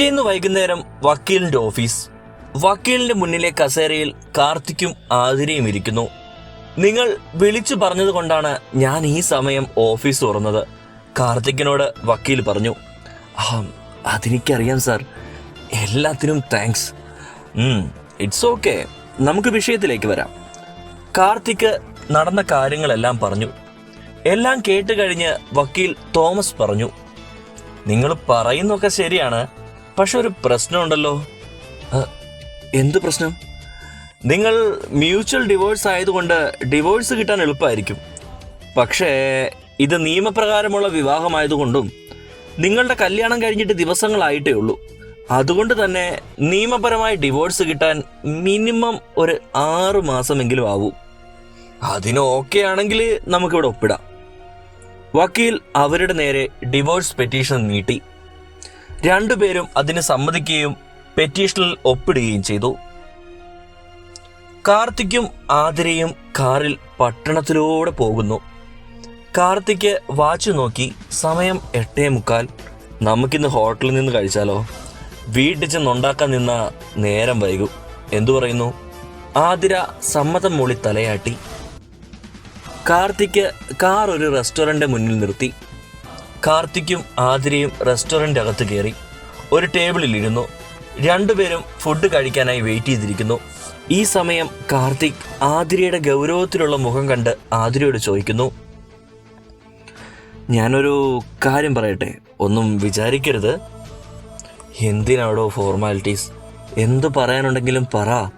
പിറ്റേന്ന് വൈകുന്നേരം വക്കീലിന്റെ ഓഫീസ്. വക്കീലിന്റെ മുന്നിലെ കസേരയിൽ കാർത്തിക്കും ആതിരയും ഇരിക്കുന്നു. നിങ്ങൾ വിളിച്ചു പറഞ്ഞത് കൊണ്ടാണ് ഞാൻ ഈ സമയം ഓഫീസ് തുറന്നത്. കാർത്തിക്കിനോട് വക്കീൽ പറഞ്ഞു ആ അതെനിക്കറിയാം സാർ. എല്ലാത്തിനും താങ്ക്സ്. It's okay. നമുക്ക് വിഷയത്തിലേക്ക് വരാം. കാർത്തിക് നടന്ന കാര്യങ്ങളെല്ലാം പറഞ്ഞു. എല്ലാം കേട്ട് കഴിഞ്ഞ് വക്കീൽ തോമസ് പറഞ്ഞു നിങ്ങൾ പറയുന്നൊക്കെ ശരിയാണ്. പക്ഷെ ഒരു പ്രശ്നമുണ്ടല്ലോ. "അ, എന്ത് പ്രശ്നം? നിങ്ങൾ മ്യൂച്വൽ ഡിവോഴ്സ് ആയതുകൊണ്ട് ഡിവോഴ്സ് കിട്ടാൻ എളുപ്പമായിരിക്കും. പക്ഷേ ഇത് നിയമപ്രകാരമുള്ള വിവാഹമായതുകൊണ്ടും നിങ്ങളുടെ കല്യാണം കഴിഞ്ഞിട്ട് ദിവസങ്ങളായിട്ടേ ഉള്ളൂ. അതുകൊണ്ട് തന്നെ നിയമപരമായി ഡിവോഴ്സ് കിട്ടാൻ മിനിമം ഒരു ആറ് മാസമെങ്കിലും ആവും. അതിന് ഓക്കെ ആണെങ്കിൽ നമുക്കിവിടെ ഒപ്പിടാം. വക്കീൽ അവരുടെ നേരെ ഡിവോഴ്സ് പെറ്റീഷൻ നീട്ടി. രണ്ടുപേരും അതിന് സമ്മതിക്കുകയും പെറ്റീഷനിൽ ഒപ്പിടുകയും ചെയ്തു. കാർത്തിക്കും ആതിരയും കാറിൽ പട്ടണത്തിലൂടെ പോകുന്നു. കാർത്തിക്ക് വാച്ച് നോക്കി സമയം എട്ടേ മുക്കാൽ. നമുക്കിന്ന് ഹോട്ടലിൽ നിന്ന് കഴിച്ചാലോ? വീട്ടിൽ ചെന്നുണ്ടാക്കാൻ നിന്ന നേരം വൈകും. എന്തു പറയുന്നു? ആതിര സമ്മതം മൂളി തലയാട്ടി. കാർത്തിക്ക് കാർ ഒരു റെസ്റ്റോറന്റ് മുന്നിൽ നിർത്തി. കാർത്തിക്കും ആതിരയും റെസ്റ്റോറന്റ് അകത്ത് കയറി. ഒരു ടേബിളിൽ ഇരുന്നു രണ്ടുപേരും ഫുഡ് കഴിക്കാനായി വെയിറ്റ് ചെയ്തിരിക്കുന്നു. ഈ സമയം കാർത്തിക് ആതിരയുടെ ഗൗരവത്തിലുള്ള മുഖം കണ്ട് ആതിരയോട് ചോദിക്കുന്നു ഞാനൊരു കാര്യം പറയട്ടെ? ഒന്നും വിചാരിക്കരുത്. എന്തിനാടോ ഫോർമാലിറ്റീസ്? എന്ത് പറയാനുണ്ടെങ്കിലും പറ.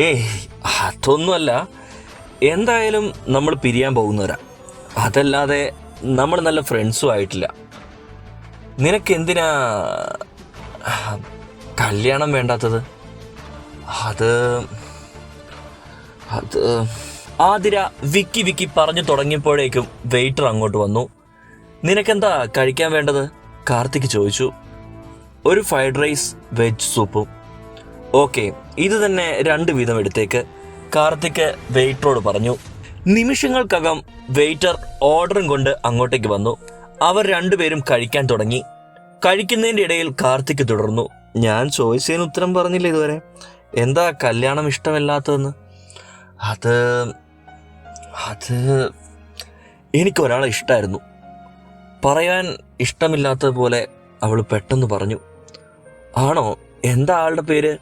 ഏ അതൊന്നുമല്ല. എന്തായാലും നമ്മൾ പിരിയാൻ പോകുന്നവരാ. അതല്ലാതെ നമ്മൾ നല്ല ഫ്രണ്ട്സും ആയിട്ടില്ല. നിനക്ക് എന്തിനാ കല്യാണം വേണ്ടാത്തത്? അത് അത് ആതിര വിക്കി വിക്കി പറഞ്ഞു തുടങ്ങിയപ്പോഴേക്കും വെയിറ്റർ അങ്ങോട്ട് വന്നു. നിനക്കെന്താ കഴിക്കാൻ വേണ്ടത്? കാർത്തിക് ചോദിച്ചു. ഒരു ഫ്രൈഡ് റൈസ് വെജ് സൂപ്പും ഓക്കെ ഇത് തന്നെ രണ്ട് വീതം എടുത്തേക്ക്. കാർത്തിക് വെയിറ്ററോട് പറഞ്ഞു. നിമിഷങ്ങൾക്കകം വെയിറ്റർ ഓർഡറും കൊണ്ട് അങ്ങോട്ടേക്ക് വന്നു. അവർ രണ്ടുപേരും കഴിക്കാൻ തുടങ്ങി. കഴിക്കുന്നതിന്റെ ഇടയിൽ കാർത്തിക് തുടർന്നു. ഞാൻ ചോദിച്ചതിന് ഉത്തരം പറഞ്ഞില്ല ഇതുവരെ. എന്താ കല്യാണം ഇഷ്ടമല്ലാത്തതെന്ന്? അത് അത് എനിക്കൊരാളെ ഇഷ്ടമായിരുന്നു പറയാൻ ഇഷ്ടമില്ലാത്തതുപോലെ അവൾ പെട്ടെന്ന് പറഞ്ഞു. ആണോ? എന്താ ആളുടെ പേര്?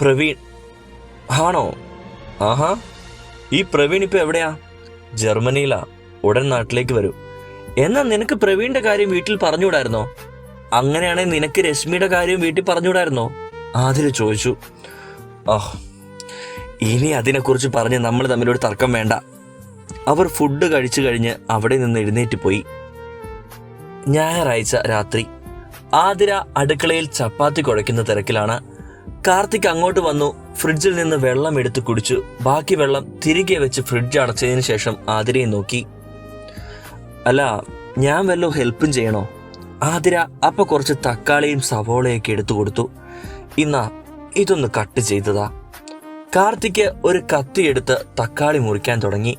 പ്രവീൺ. ആണോ? ആഹാ ഈ പ്രവീൺ ഇപ്പൊ എവിടെയാ? ജർമ്മനിയിലാ. ഉടൻ നാട്ടിലേക്ക് വരൂ. എന്നാ നിനക്ക് പ്രവീണിന്റെ കാര്യം വീട്ടിൽ പറഞ്ഞുകൂടായിരുന്നോ? അങ്ങനെയാണെങ്കിൽ നിനക്ക് രശ്മിയുടെ കാര്യം വീട്ടിൽ പറഞ്ഞുകൂടായിരുന്നോ? ആതിര ചോദിച്ചു. ആഹ് ഇനി അതിനെക്കുറിച്ച് പറഞ്ഞ് നമ്മൾ തമ്മിലൊരു തർക്കം വേണ്ട. അവർ ഫുഡ് കഴിച്ചു കഴിഞ്ഞ് അവിടെ നിന്ന് എഴുന്നേറ്റ് പോയി. ഞായറാഴ്ച രാത്രി. ആതിര അടുക്കളയിൽ ചപ്പാത്തി കുഴയ്ക്കുന്ന തിരക്കിലാണ് കാർത്തിക് അങ്ങോട്ട് വന്നു ഫ്രിഡ്ജിൽ നിന്ന് വെള്ളം എടുത്ത് കുടിച്ചു. ബാക്കി വെള്ളം തിരികെ വെച്ച് ഫ്രിഡ്ജ് അടച്ചതിന് ശേഷം ആതിരയെ നോക്കി. അല്ല ഞാൻ വല്ലോ ഹെൽപ്പും ചെയ്യണോ? ആതിര അപ്പൊ കുറച്ച് തക്കാളിയും സവോളയൊക്കെ എടുത്തു കൊടുത്തു. ഇന്നാ ഇതൊന്ന് കട്ട് ചെയ്തതാ. കാർത്തിക്ക് ഒരു കത്തി എടുത്ത് തക്കാളി മുറിക്കാൻ തുടങ്ങി.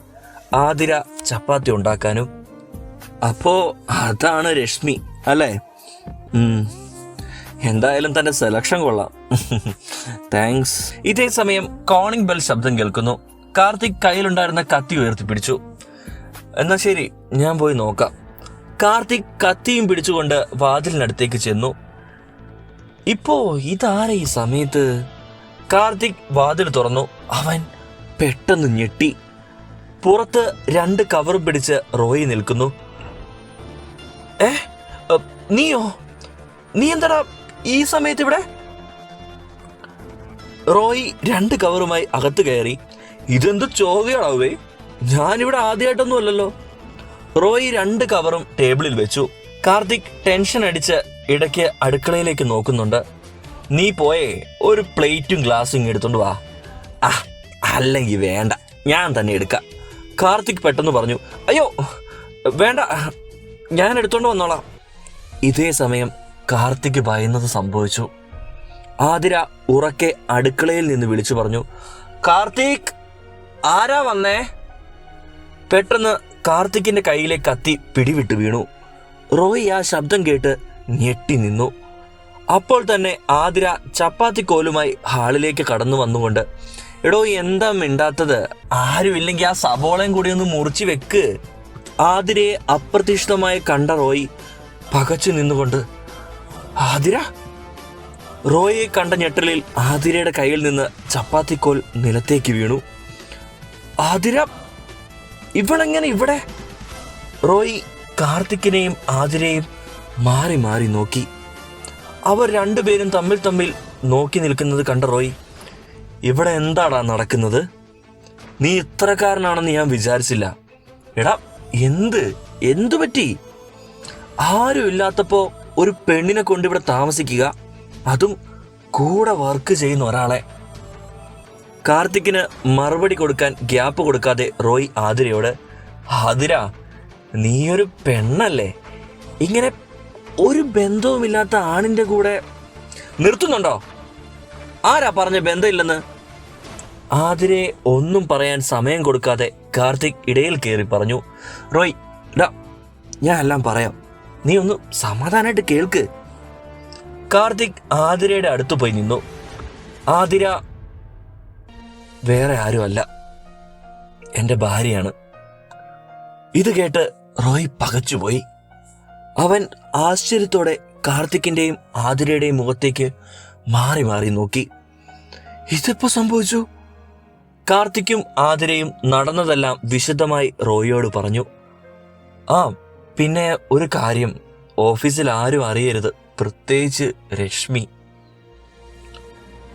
ആതിര ചപ്പാത്തി ഉണ്ടാക്കാനും. അപ്പോ അതാണ് രശ്മി. അല്ലേ? ഉം. എന്തായാലും തന്റെ സെലക്ഷൻ കൊള്ളാം. താങ്ക്സ് ഇതേ സമയം കോണിംഗ് ബെൽ ശബ്ദം കേൾക്കുന്നു. കാർത്തിക് കയ്യിലുണ്ടായിരുന്ന കത്തി ഉയർത്തി പിടിച്ചു എന്നാ ശരി ഞാൻ പോയി നോക്കാം. കാർത്തിക് കത്തിയും പിടിച്ചുകൊണ്ട് വാതിലിനടുത്തേക്ക് ചെന്നു. ഇപ്പോ ഇതാരെ ഈ സമയത്ത്? കാർത്തിക് വാതിൽ തുറന്നു. അവൻ പെട്ടെന്ന് ഞെട്ടി. പുറത്ത് രണ്ട് കവർ പിടിച്ച് റോയി നിൽക്കുന്നു. ഏ നീയോ? നീ എന്താടാ ഈ സമയത്ത് ഇവിടെ? റോയി രണ്ട് കവറുമായി അകത്ത് കയറി ഇതെന്ത് ചോദ്യമാണാവേ ഞാനിവിടെ ആദ്യമായിട്ടൊന്നും അല്ലല്ലോ. റോയി രണ്ട് കവറും ടേബിളിൽ വെച്ചു. കാർത്തിക് ടെൻഷൻ അടിച്ച് ഇടയ്ക്ക് അടുക്കളയിലേക്ക് നോക്കുന്നുണ്ട്. നീ പോയേ ഒരു പ്ലേറ്റും ഗ്ലാസും എടുത്തോണ്ട് വാ. ആ അല്ലെങ്കിൽ വേണ്ട ഞാൻ തന്നെ എടുക്കാം. കാർത്തിക് പെട്ടെന്ന് പറഞ്ഞു അയ്യോ വേണ്ട ഞാൻ എടുത്തോണ്ട് വന്നോളാം. ഇതേ സമയം കാർത്തിക് ഭയന്നത് സംഭവിച്ചു. ആതിര ഉറക്കെ അടുക്കളയിൽ നിന്ന് വിളിച്ചു പറഞ്ഞു കാർത്തിക് ആരാ വന്നേ? പെട്ടെന്ന് കാർത്തിക്കിന്റെ കയ്യിലെ കത്തി പിടിവിട്ട് വീണു. റോയി ആ ശബ്ദം കേട്ട് ഞെട്ടി നിന്നു. അപ്പോൾ തന്നെ ആതിര ചപ്പാത്തി കോലുമായി ഹാളിലേക്ക് കടന്നു വന്നുകൊണ്ട് എടോ എന്താ മിണ്ടാത്തത്? ആരുമില്ലെങ്കിൽ ആ സബോളയും കൂടി ഒന്ന് മുറിച്ച് വെക്ക്. ആതിരയെ അപ്രതീക്ഷിതമായി കണ്ട റോയി പകച്ചു നിന്നുകൊണ്ട് ആതിര? റോയെ കണ്ട ഞെട്ടലിൽ ആതിരയുടെ കയ്യിൽ നിന്ന് ചപ്പാത്തിക്കോൽ നിലത്തേക്ക് വീണു. ആതിര ഇവളെങ്ങനെ ഇവിടെ? റോയ് കാർത്തിക്കിനെയും ആതിരയും മാറി മാറി നോക്കി. അവർ രണ്ടുപേരും തമ്മിൽ തമ്മിൽ നോക്കി നിൽക്കുന്നത് കണ്ട റോയ് ഇവിടെ എന്താടാ നടക്കുന്നത്? നീ ഇത്രക്കാരനാണെന്ന് ഞാൻ വിചാരിച്ചില്ല. എടാ എന്ത്? എന്തു പറ്റി ആരും ഇല്ലാത്തപ്പോ ഒരു പെണ്ണിനെ കൊണ്ട് ഇവിടെ താമസിക്കുക. അതും കൂടെ വർക്ക് ചെയ്യുന്ന ഒരാളെ. കാർത്തിക്കിന് മറുപടി കൊടുക്കാൻ ഗ്യാപ്പ് കൊടുക്കാതെ റോയ് ആതിരയോട് ആതിര നീയൊരു പെണ്ണല്ലേ? ഇങ്ങനെ ഒരു ബന്ധവുമില്ലാത്ത ആണിന്റെ കൂടെ നിർത്തുന്നുണ്ടോ? ആരാ പറഞ്ഞ ബന്ധമില്ലെന്ന്? ആതിരയെ ഒന്നും പറയാൻ സമയം കൊടുക്കാതെ കാർത്തിക് ഇടയിൽ കയറി പറഞ്ഞു റോയ് ഡാ ഞാൻ എല്ലാം പറയാം. നീ ഒന്ന് സമാധാനമായിട്ട് കേൾക്ക്. കാർത്തിക് ആതിരയുടെ അടുത്ത് പോയി നിന്നു. ആതിര വേറെ ആരുമല്ല. എന്റെ ഭാര്യയാണ്. ഇത് കേട്ട് റോയ് പകച്ചുപോയി അവൻ ആശ്ചര്യത്തോടെ കാർത്തിക്കിന്റെയും ആതിരയുടെയും മുഖത്തേക്ക് മാറി മാറി നോക്കി. ഇതിപ്പോ സംഭവിച്ചു? കാർത്തിക്കും ആതിരയും നടന്നതെല്ലാം വിശദമായി റോയിയോട് പറഞ്ഞു. ആ പിന്നെ ഒരു കാര്യം ഓഫീസിൽ ആരും അറിയരുത്. പ്രത്യേകിച്ച് രശ്മി.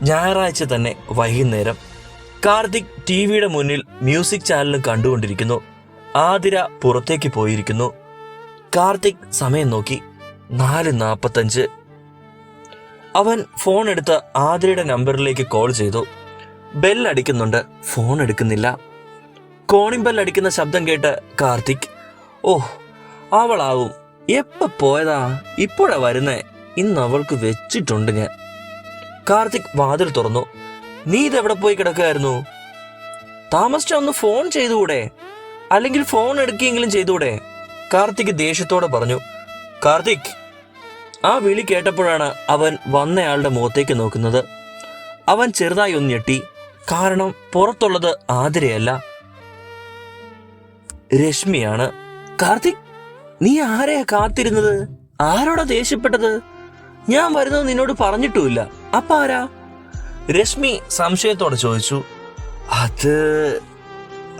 ഞായറാഴ്ച തന്നെ വൈകുന്നേരം കാർത്തിക് ടി വിയുടെ മുന്നിൽ മ്യൂസിക് ചാനലും കണ്ടുകൊണ്ടിരിക്കുന്നു. ആതിര പുറത്തേക്ക് പോയിരിക്കുന്നു. കാർത്തിക് സമയം നോക്കി നാല് നാൽപ്പത്തഞ്ച് അവൻ ഫോൺ എടുത്ത് ആതിരയുടെ നമ്പറിലേക്ക് കോൾ ചെയ്തു. ബെൽ അടിക്കുന്നുണ്ട് ഫോൺ എടുക്കുന്നില്ല. കോണിംഗ് ബെൽ അടിക്കുന്ന ശബ്ദം കേട്ട് കാർത്തിക് ഓ അവളാവും. എപ്പ പോയതാ? ഇപ്പോഴാ വരുന്നേ? ഇന്ന് അവൾക്ക് വെച്ചിട്ടുണ്ട് ഞാൻ. കാർത്തിക് വാതിൽ തുറന്നു. നീ ഇതെവിടെ പോയി കിടക്കുകയായിരുന്നു? താമസിച്ച ഒന്ന് ഫോൺ ചെയ്തുകൂടെ? അല്ലെങ്കിൽ ഫോൺ എടുക്കുകയെങ്കിലും ചെയ്തുകൂടെ? കാർത്തിക് ദേഷ്യത്തോടെ പറഞ്ഞു. കാർത്തിക്. ആ വിളി കേട്ടപ്പോഴാണ് അവൻ വന്നയാളുടെ മുഖത്തേക്ക് നോക്കുന്നത്. അവൻ ചെറുതായി ഒന്ന് ഞെട്ടി. കാരണം പുറത്തുള്ളത് ആതിരയല്ല. രശ്മിയാണ്. കാർത്തിക് നീ ആരെയാ കാത്തിരുന്നത്? ആരോടാ ദേഷ്യപ്പെട്ടത്? ഞാൻ വരുന്നത് നിന്നോട് പറഞ്ഞിട്ടുമില്ല. അപ്പ ആരാ? രശ്മി സംശയത്തോടെ ചോദിച്ചു. അത്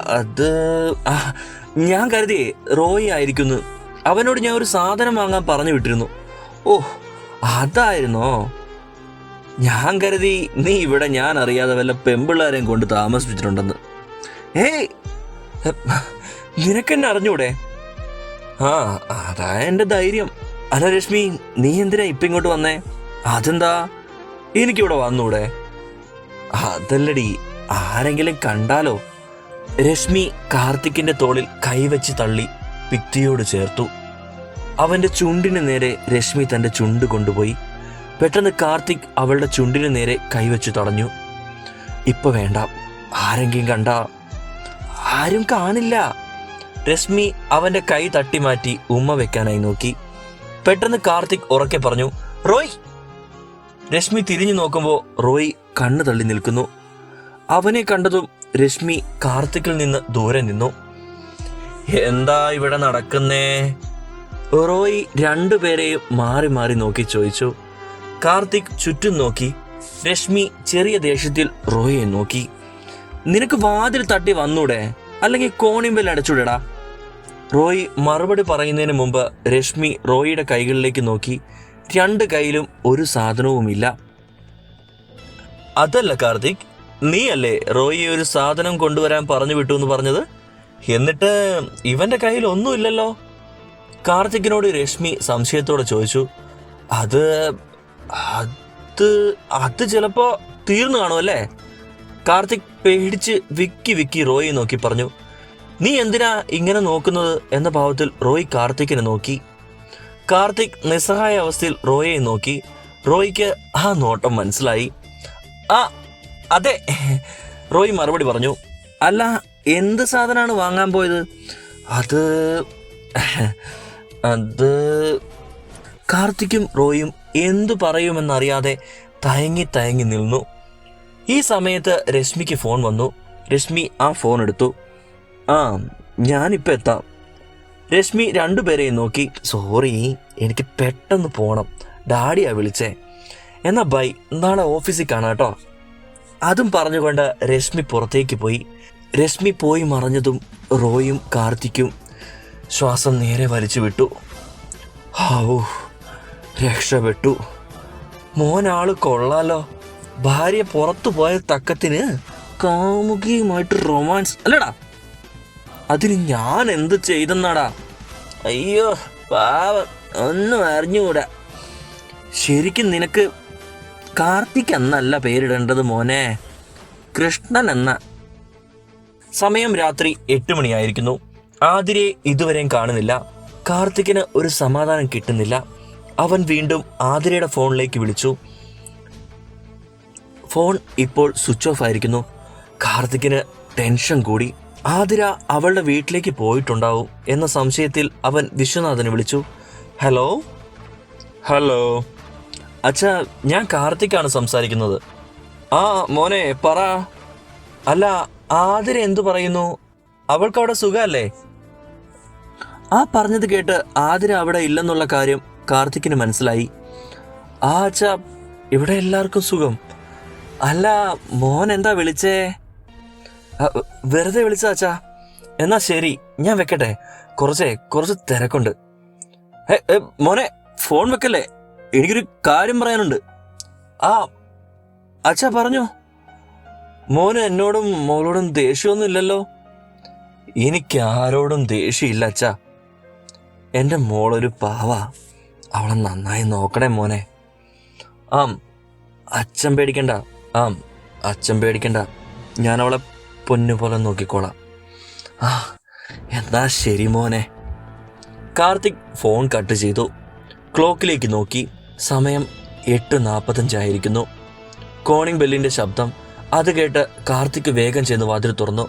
അത് ഞാൻ കരുതി റോയി ആയിരിക്കുന്നു. അവനോട് ഞാൻ ഒരു സാധനം വാങ്ങാൻ പറഞ്ഞു വിട്ടിരുന്നു. ഓ അതായിരുന്നോ? ഞാൻ കരുതി നീ ഇവിടെ ഞാൻ അറിയാതെ വല്ല പെമ്പിള്ളാരെയും കൊണ്ട് താമസിപ്പിച്ചിട്ടുണ്ടെന്ന്. ഏയ് നിനക്കെന്നെ അറിഞ്ഞൂടെ? ആ അതാ എന്റെ ധൈര്യം. അല്ല രശ്മി നീ എന്തിനാ ഇപ്പൊ ഇങ്ങോട്ട് വന്നേ? അതെന്താ? എനിക്കിവിടെ വന്നൂടെ? അതല്ലടി ആരെങ്കിലും കണ്ടാലോ? രശ്മി കാർത്തിക്കിന്റെ തോളിൽ കൈവച്ച് തള്ളി ഭിത്തിയോട് ചേർത്തു. അവന്റെ ചുണ്ടിന് നേരെ രശ്മി തന്റെ ചുണ്ട് കൊണ്ടുപോയി. പെട്ടെന്ന് കാർത്തിക് അവളുടെ ചുണ്ടിന് നേരെ കൈവച്ചു തടഞ്ഞു. ഇപ്പൊ വേണ്ട ആരെങ്കിലും കണ്ട? ആരും കാണില്ല. രശ്മി അവന്റെ കൈ തട്ടിമാറ്റി ഉമ്മ വെക്കാനായി നോക്കി. പെട്ടെന്ന് കാർത്തിക് ഉറക്കെ പറഞ്ഞു റോയ്! രശ്മി തിരിഞ്ഞു നോക്കുമ്പോൾ റോയ് കണ്ണു തള്ളി നിൽക്കുന്നു. അവനെ കണ്ടതും രശ്മി കാർത്തിക്കിൽ നിന്ന് ദൂരെ നിന്നു. എന്താ ഇവിടെ നടക്കുന്നേ? റോയ് രണ്ടുപേരെയും മാറി മാറി നോക്കി ചോദിച്ചു. കാർത്തിക് ചുറ്റും നോക്കി. രശ്മി ചെറിയ ദേഷ്യത്തിൽ റോയിയെ നോക്കി. നിനക്ക് വാതിൽ തട്ടി വന്നൂടെ? അല്ലെങ്കിൽ കോണിമ്പൽ അടച്ചൂടെടാ? റോയ് മറുപടി പറയുന്നതിന് മുമ്പ് രശ്മി റോയിയുടെ കൈകളിലേക്ക് നോക്കി രണ്ട് കൈയിലും ഒരു സാധനവുമില്ല. അതല്ല കാർത്തിക് നീയല്ലേ റോയി ഒരു സാധനം കൊണ്ടുവരാൻ പറഞ്ഞു വിട്ടു എന്ന് പറഞ്ഞത്? എന്നിട്ട് ഇവന്റെ കയ്യിൽ ഒന്നുമില്ലല്ലോ കാർത്തിക്കിനോട് രശ്മി സംശയത്തോടെ ചോദിച്ചു അത് അത് അത് ചിലപ്പോ തീർന്നു കാണുമല്ലേ കാർത്തിക് പേടിച്ച് വിക്കി വിക്കി റോയി നോക്കി പറഞ്ഞു നീ എന്തിനാ ഇങ്ങനെ നോക്കുന്നത് എന്ന ഭാവത്തിൽ റോയ് കാർത്തിക്കിനെ നോക്കി. കാർത്തിക് നിസ്സഹായ അവസ്ഥയിൽ റോയെ നോക്കി. റോയ്ക്ക് ആ നോട്ടം മനസ്സിലായി. ആ അതെ. റോയ് മറുപടി പറഞ്ഞു. അല്ല എന്ത് സാധനമാണ് വാങ്ങാൻ പോയത്? അത് അത് കാർത്തിക്കും റോയും എന്തു പറയുമെന്നറിയാതെ തയങ്ങി തയങ്ങി നിന്നു. ഈ സമയത്ത് രശ്മിക്ക് ഫോൺ വന്നു. രശ്മി ആ ഫോൺ എടുത്തു. ആ ഞാനിപ്പോൾ എത്താം. രശ്മി രണ്ടുപേരെയും നോക്കി സോറി എനിക്ക് പെട്ടെന്ന് പോകണം ഡാഡിയാ വിളിച്ചേ. എന്നാ ബൈ നാളെ ഓഫീസിൽ കാണാം കേട്ടോ. അതും പറഞ്ഞുകൊണ്ട് രശ്മി പുറത്തേക്ക് പോയി. രശ്മി പോയി മറഞ്ഞതും റോയും കാർത്തിക്കും ശ്വാസം നേരെ വലിച്ചു വിട്ടു. ഹൗ രക്ഷപ്പെട്ടു. മോനാൾ കൊള്ളാലോ. ഭാര്യ പുറത്തു പോയ തക്കത്തിന് കാമുകിയുമായിട്ട് റൊമാൻസ് അല്ലടാ അതിന് ഞാൻ എന്ത് ചെയ്തെന്നാടാ? അയ്യോ പാവം. ഒന്നും അറിഞ്ഞുകൂടാ. ശരിക്കും നിനക്ക് കാർത്തിക് എന്നല്ല പേരിടേണ്ടത് മോനെ. കൃഷ്ണൻ എന്ന. സമയം രാത്രി എട്ട് മണിയായിരിക്കുന്നു. ആതിരയെ ഇതുവരെയും കാണുന്നില്ല. കാർത്തിക്കിന് ഒരു സമാധാനം കിട്ടുന്നില്ല. അവൻ വീണ്ടും ആതിരയുടെ ഫോണിലേക്ക് വിളിച്ചു. ഫോൺ ഇപ്പോൾ സ്വിച്ച് ഓഫ് ആയിരിക്കുന്നു. കാർത്തിക്കിന് ടെൻഷൻ കൂടി. ആതിര അവളുടെ വീട്ടിലേക്ക് പോയിട്ടുണ്ടാവും എന്ന സംശയത്തിൽ അവൻ വിശ്വനാഥനെ വിളിച്ചു. ഹലോ? ഹലോ. അച്ഛാ ഞാൻ കാർത്തിക്കാണ് സംസാരിക്കുന്നത്. ആ മോനെ പറ. അല്ല ആതിര എന്തു പറയുന്നു? അവൾക്ക് അവിടെ സുഖമല്ലേ? ആ പറഞ്ഞത് കേട്ട് ആതിര അവിടെ ഇല്ലെന്നുള്ള കാര്യം കാർത്തിക്കിന് മനസ്സിലായി. ആ അച്ഛാ ഇവിടെ എല്ലാവർക്കും സുഖം. അല്ല മോൻ എന്താ വിളിച്ചേ? വെറുതെ വിളിച്ച അച്ഛാ. എന്നാ ശരി ഞാൻ വെക്കട്ടെ. കുറച്ചേ കുറച്ച് തിരക്കുണ്ട്. മോനെ ഫോൺ വെക്കല്ലേ? എനിക്കൊരു കാര്യം പറയാനുണ്ട്. ആ അച്ഛാ പറഞ്ഞു. മോന് എന്നോടും മോളോടും ദേഷ്യമൊന്നും ഇല്ലല്ലോ എനിക്ക് ആരോടും ദേഷ്യമില്ല അച്ഛാ. എന്റെ മോളൊരു പാവ. അവളെ നന്നായി നോക്കണേ മോനെ. ആം അച്ഛൻ പേടിക്കണ്ട. ആം അച്ഛൻ പേടിക്കണ്ട. ഞാൻ അവളെ പൊന്നു പോലെ നോക്കിക്കോളാം. ആ എന്നാ ശരി മോനെ. കാർത്തിക് ഫോൺ കട്ട് ചെയ്തു. ക്ലോക്കിലേക്ക് നോക്കി. സമയം എട്ട് നാൽപ്പത്തഞ്ചായിരിക്കുന്നു കോണിംഗ് ബെല്ലിന്റെ ശബ്ദം അത് കേട്ട് കാർത്തിക് വേഗം ചെന്ന് വാതിൽ തുറന്നു.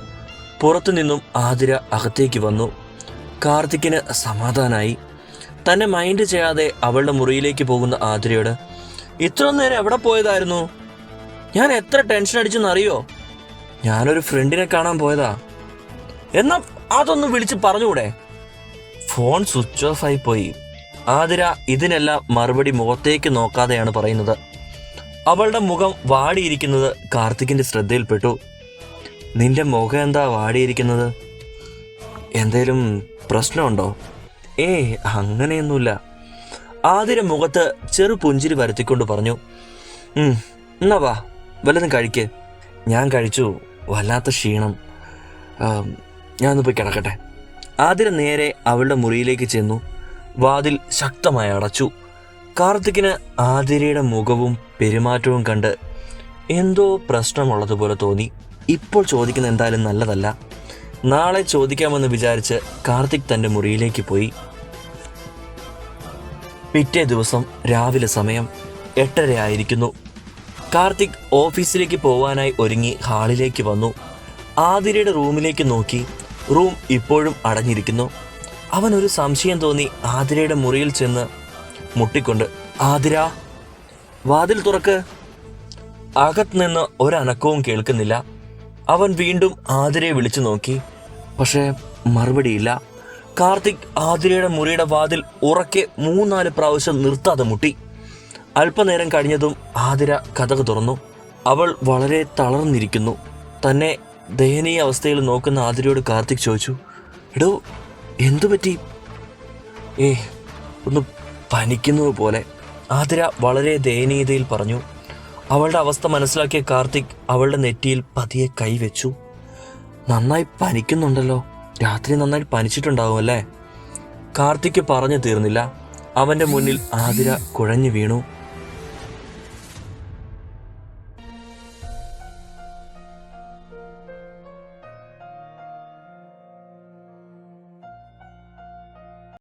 പുറത്തു നിന്നും ആതിര അകത്തേക്ക് വന്നു. കാർത്തിക്കിന് സമാധാനായി. തന്നെ മൈൻഡ് ചെയ്യാതെ അവളുടെ മുറിയിലേക്ക് പോകുന്ന ആതിരയോട് ഇത്ര നേരം എവിടെ പോയതായിരുന്നു? ഞാൻ എത്ര ടെൻഷൻ അടിച്ചെന്നറിയോ? ഞാനൊരു ഫ്രണ്ടിനെ കാണാൻ പോയതാ. എന്നാ അതൊന്ന് വിളിച്ച് പറഞ്ഞുകൂടെ? ഫോൺ സ്വിച്ച് ഓഫ് ആയി പോയി. ആതിര ഇതിനെല്ലാം മറുപടി മുഖത്തേക്ക് നോക്കാതെയാണ് പറയുന്നത്. അവളുടെ മുഖം വാടിയിരിക്കുന്നത് കാർത്തിക്കിന്റെ ശ്രദ്ധയിൽപ്പെട്ടു. നിന്റെ മുഖം എന്താ വാടിയിരിക്കുന്നത്? എന്തേലും പ്രശ്നമുണ്ടോ? ഏ അങ്ങനെയൊന്നുമില്ല. ആതിര മുഖത്ത് ചെറു പുഞ്ചിരി വരുത്തിക്കൊണ്ട് പറഞ്ഞു. "ഉം, എന്നാ വാ വല്ലതും കഴിക്ക്. ഞാൻ കഴിച്ചു. വല്ലാത്ത ക്ഷീണം. ഞാനൊന്ന് പോയി കിടക്കട്ടെ. ആതിര നേരെ അവളുടെ മുറിയിലേക്ക് ചെന്നു. വാതിൽ ശക്തമായി അടച്ചു. കാർത്തിക്കിന് ആതിരയുടെ മുഖവും പെരുമാറ്റവും കണ്ട് എന്തോ പ്രശ്നമുള്ളതുപോലെ തോന്നി. ഇപ്പോൾ ചോദിക്കുന്ന എന്തായാലും നല്ലതല്ല. നാളെ ചോദിക്കാമെന്ന് വിചാരിച്ച് കാർത്തിക് തന്റെ മുറിയിലേക്ക് പോയി. പിറ്റേ ദിവസം രാവിലെ സമയം എട്ടരയായിരിക്കുന്നു. കാർത്തിക് ഓഫീസിലേക്ക് പോവാനായി ഒരുങ്ങി ഹാളിലേക്ക് വന്നു. ആതിരയുടെ റൂമിലേക്ക് നോക്കി. റൂം ഇപ്പോഴും അടഞ്ഞിരിക്കുന്നു. അവൻ ഒരു സംശയം തോന്നി ആതിരയുടെ മുറിയിൽ ചെന്ന് മുട്ടിക്കൊണ്ട്. ആതിര വാതിൽ തുറക്ക്. അകത്ത് നിന്ന് ഒരനക്കവും കേൾക്കുന്നില്ല. അവൻ വീണ്ടും ആതിരയെ വിളിച്ചു നോക്കി. പക്ഷേ മറുപടിയില്ല. കാർത്തിക് ആതിരയുടെ മുറിയുടെ വാതിൽ ഉറക്കെ മൂന്നാൽ പ്രാവശ്യം നിർത്താതെ മുട്ടി. അല്പനേരം കഴിഞ്ഞതും ആതിര കഥക് തുറന്നു. അവൾ വളരെ തളർന്നിരിക്കുന്നു. തന്നെ ദയനീയ അവസ്ഥയിൽ നോക്കുന്ന ആതിരയോട് കാർത്തിക് ചോദിച്ചു എടോ എന്തു പറ്റി? ഏ ഒന്ന് പനിക്കുന്നത് പോലെ ആതിര വളരെ ദയനീയതയിൽ പറഞ്ഞു. അവളുടെ അവസ്ഥ മനസ്സിലാക്കിയ കാർത്തിക് അവളുടെ നെറ്റിയിൽ പതിയെ കൈവച്ചു നന്നായി പനിക്കുന്നുണ്ടല്ലോ. രാത്രി നന്നായി പനിച്ചിട്ടുണ്ടാവും അല്ലേ? കാർത്തിക് പറഞ്ഞു തീർന്നില്ല. അവന്റെ മുന്നിൽ ആതിര കുഴഞ്ഞു വീണു.